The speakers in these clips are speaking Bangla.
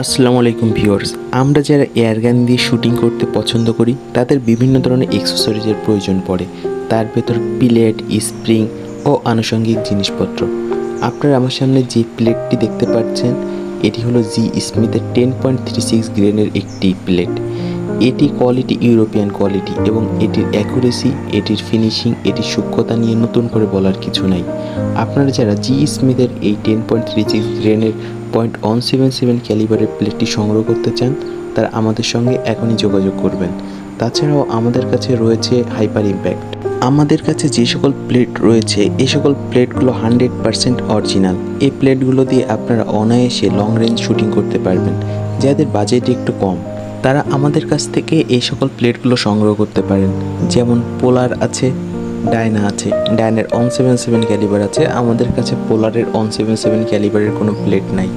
আসসালামু আলাইকুম ভিউয়ার্স, আমরা যারা এয়ারগান দিয়ে শুটিং করতে পছন্দ করি, তাদের বিভিন্ন ধরনের এক্সেসরিজের প্রয়োজন পড়ে। তার ভেতর প্লেট স্প্রিং ও আনুষঙ্গিক জিনিসপত্র। আপনারা আমার সামনে যে প্লেটটি দেখতে পাচ্ছেন, এটি হলো জি স্মিথের টেন পয়েন্ট থ্রি সিক্স গ্রেনের একটি প্লেট। এটি কোয়ালিটি ইউরোপিয়ান কোয়ালিটি এবং এটির অ্যাকুরেসি এটির ফিনিশিং এটির সূক্ষ্মতা নিয়ে নতুন করে বলার কিছু নাই। আপনারা যারা জি স্মিথের এই টেন পয়েন্ট থ্রি সিক্স গ্রেনের পয়েন্ট ওয়ান সেভেন সেভেন ক্যালিবারের প্লেটটি সংগ্রহ করতে চান, তারা আমাদের সঙ্গে এখনই যোগাযোগ করবেন। তাছাড়াও আমাদের কাছে রয়েছে হাইপার ইম্প্যাক্ট। আমাদের কাছে যে সকল প্লেট রয়েছে এই সকল প্লেটগুলো হান্ড্রেড পারসেন্ট অরিজিনাল। এই প্লেটগুলো দিয়ে আপনারা অনায়াসে লং রেঞ্জ শুটিং করতে পারবেন, যাদের বাজেট একটু কম। তারা আমাদের কাছ থেকে এই সকল প্লেটগুলো সংগ্রহ করতে পারেন। যেমন পোলার আছে ডায়না আছে ডায়নার অন সেভেন সেভেন ক্যালিবার আছে, আমাদের কাছে পোলারের অন সেভেন সেভেন ক্যালিবারের কোনো প্লেট নাই।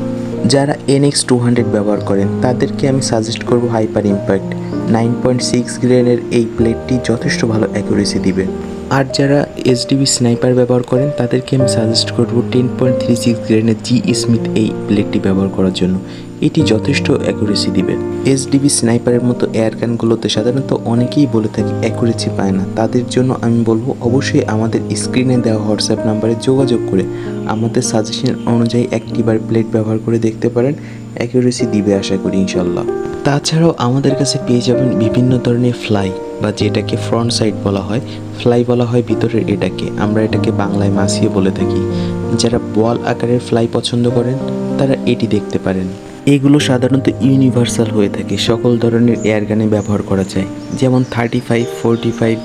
যারা এনএক্স টু হান্ড্রেড ব্যবহার করেন, তাদেরকে আমি সাজেস্ট করব hyper impact nine point six গ্রেনের এই প্লেটটি যথেষ্ট ভালো অ্যাকুরেসি দিবে। আর যারা এসডিবি স্নাইপার ব্যবহার করেন, তাদেরকে আমি সাজেস্ট করব টেন পয়েন্ট থ্রি সিক্স গ্রেনের জি স্মিথ এই প্লেটটি ব্যবহার করার জন্য। এটি যথেষ্ট অ্যাকুরেসি দিবে। এসডিবি স্নাইপারের মতো এয়ার এয়ারগানগুলোতে সাধারণত অনেকেই বলে থাকে অ্যাকুরেসি পায় না। তাদের জন্য আমি বলব, অবশ্যই আমাদের স্ক্রিনে দেওয়া হোয়াটসঅ্যাপ নাম্বারে যোগাযোগ করে আমাদের সাজেশন অনুযায়ী একটিবার প্লেট ব্যবহার করে দেখতে পারেন। অ্যাকুরেসি দিবে আশা করি ইনশাল্লাহ তাছাড়াও আমাদের কাছে পেয়ে যাবেন বিভিন্ন ধরনের ফ্লাই বা যেটাকে ফ্রন্ট সাইড বলা হয় ফ্লাই বলা হয়, ভিতরের এটাকে। আমরা এটাকে বাংলায় মাসিয়ে বলে থাকি। যারা বল আকারের ফ্লাই পছন্দ করেন, তারা এটি দেখতে পারেন। এগুলো সাধারণত ইউনিভার্সাল হয়ে থাকে। সকল ধরনের এয়ারগানে ব্যবহার করা যায়। যেমন thirty five forty five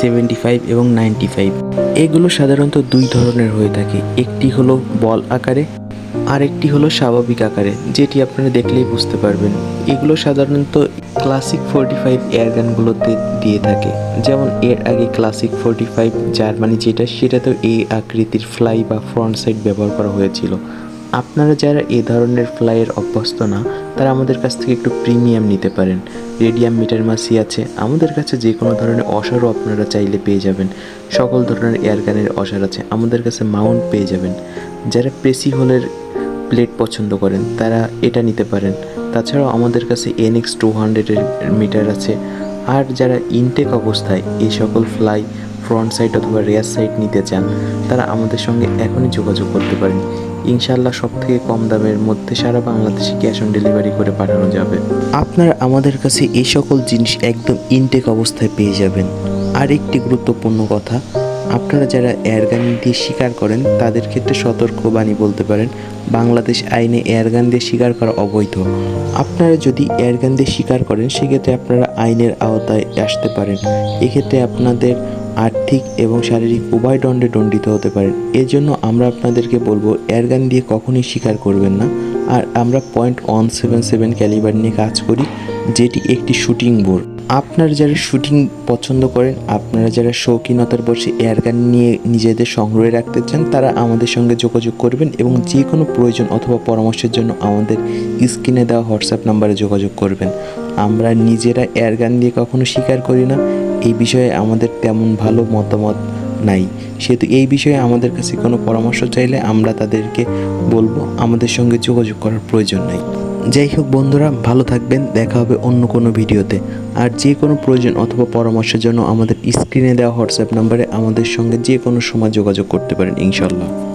seventy five এবং নাইনটি ফাইভ এগুলো সাধারণত দুই ধরনের হয়ে থাকে। একটি হলো বল আকারে, আরেকটি হলো স্বাভাবিক আকারে। যেটি আপনারা দেখলেই বুঝতে পারবেন। এগুলো সাধারণত ক্লাসিক ফোরটি ফাইভ এয়ারগানগুলোতে দিয়ে থাকে। যেমন এর আগে ক্লাসিক ফোরটি ফাইভ জার্মানি যেটা, সেটাতেও এই আকৃতির ফ্লাই বা ফ্রন্ট সাইড ব্যবহার করা হয়েছিল। আপনারা যারা এ ধরনের ফ্লাইয়ের অভ্যস্ত না, তারা আমাদের কাছ থেকে একটু প্রিমিয়াম নিতে পারেন। রেডিয়াম মিটার মাসি আছে। আমাদের কাছে যে কোনো ধরনের অসারও আপনারা চাইলে পেয়ে যাবেন। সকল ধরনের এয়ারগানের অসার আছে। আমাদের কাছে মাউন্ট পেয়ে যাবেন। যারা প্রেসি হোলের প্লেট পছন্দ করেন, তারা এটা নিতে পারেন। তাছাড়াও আমাদের কাছে এনএক্স টু হান্ড্রেডের মিটার আছে। আর যারা ইনটেক অবস্থায় এই সকল ফ্লাই ফ্রন্ট সাইড অথবা রেয়ার সাইড নিতে চান, তারা আমাদের সঙ্গে এখনই যোগাযোগ করতে পারেন। ইনশাল্লাহ সব থেকে কম দামের মধ্যে সারা বাংলাদেশে ক্যাশ অন ডেলিভারি করে পাঠানো যাবে। আপনারা আমাদের কাছে এই সকল জিনিস একদম ইনটেক অবস্থায় পেয়ে যাবেন। আর একটি গুরুত্বপূর্ণ কথা আপনারা যারা এয়ারগান দিয়ে শিকার করেন, তাদের ক্ষেত্রে সতর্কবাণী বলতে পারেন, বাংলাদেশ আইনে এয়ারগান দিয়ে শিকার করা অবৈধ। আপনারা যদি এয়ারগান দিয়ে শিকার করেন, সেক্ষেত্রে আপনারা আইনের আওতায় আসতে পারেন। এক্ষেত্রে আপনাদের আর্থিক এবং শারীরিক উভয় দণ্ডে দণ্ডিত হতে পারেন এজন্য আমরা আপনাদেরকে বলব এয়ারগান দিয়ে কখনোই শিকার করবেন না। আর আমরা point one seven seven calibre নিয়ে কাজ করি, যেটি একটি শুটিং বোর্ড। আপনারা যারা শুটিং পছন্দ করেন, আপনারা যারা শৌখিনতার বসে এয়ারগান নিয়ে নিজেদের সংগ্রহে রাখতে চান, তারা আমাদের সঙ্গে যোগাযোগ করবেন এবং যে কোনো প্রয়োজন অথবা পরামর্শের জন্য আমাদের স্ক্রিনে দেওয়া হোয়াটসঅ্যাপ নাম্বারে যোগাযোগ করবেন। আমরা নিজেরা এয়ারগান দিয়ে কখনো স্বীকার করি না। এই বিষয়ে আমাদের তেমন ভালো মতামত নাই। সেহেতু এই বিষয়ে আমাদের কাছে কোনো পরামর্শ চাইলে আমরা তাদেরকে বলব, আমাদের সঙ্গে যোগাযোগ করার প্রয়োজন নাই। যাই হোক বন্ধুরা, ভালো থাকবেন, দেখা হবে অন্য কোনো ভিডিওতে। আর যে কোনো প্রয়োজন অথবা পরামর্শের জন্য আমাদের স্ক্রিনে দেওয়া হোয়াটসঅ্যাপ নাম্বারে আমাদের সঙ্গে যে কোনো সময় যোগাযোগ করতে পারেন ইনশাল্লাহ